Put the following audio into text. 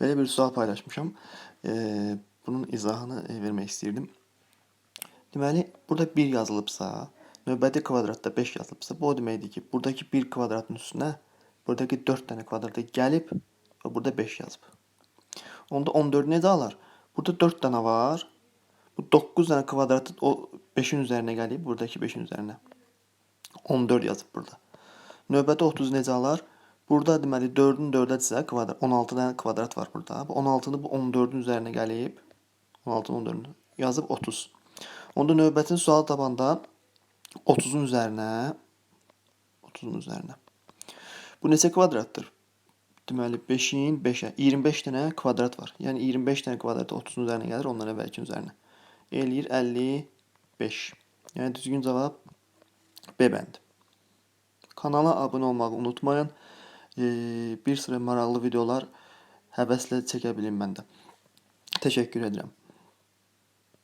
Belə bir sual paylaşmışam. Eee, bunun izahını e, vermək istəyirdim. Deməli, burada 1 yazılıbsa, növbəti kvadratda 5 yazılıbsa, bu o deməkdir ki, buradakı 1 kvadratın üstünə buradakı 4 dənə kvadrata gəlib və burada 5 yazıb. Onda 14 necə alar? Burada 4 dənə var. Bu 9 dənə kvadratı o 5-in üzərinə gəlib, buradakı 5-in üzərinə. 14 yazıb burada. Növbəti 30 necə alar? Burada deməli 4-ün 4-ə isə kvadrat 16 dənə kvadrat var burada. Bu 16-nı bu 14-ün üzərinə gəlib 16-nın 14-ünü yazıb 30. Onda növbəti sual tapanda 30-un üzərinə 30-un üzərinə. Bu neçə kvadratdır? Deməli 5-in 5-ə 25 dənə kvadrat var. Yəni 25 dənə kvadrat 30-un üzərinə gəlir, ondan əvvəlkinin üzərinə. Eləyir 55. Yəni düzgün cavab B bəndi. Kanala abunə olmağı unutmayın. Ee, bir sıra maraqlı videolar həvəslə çəkə bilim mən də. Təşəkkür edirəm.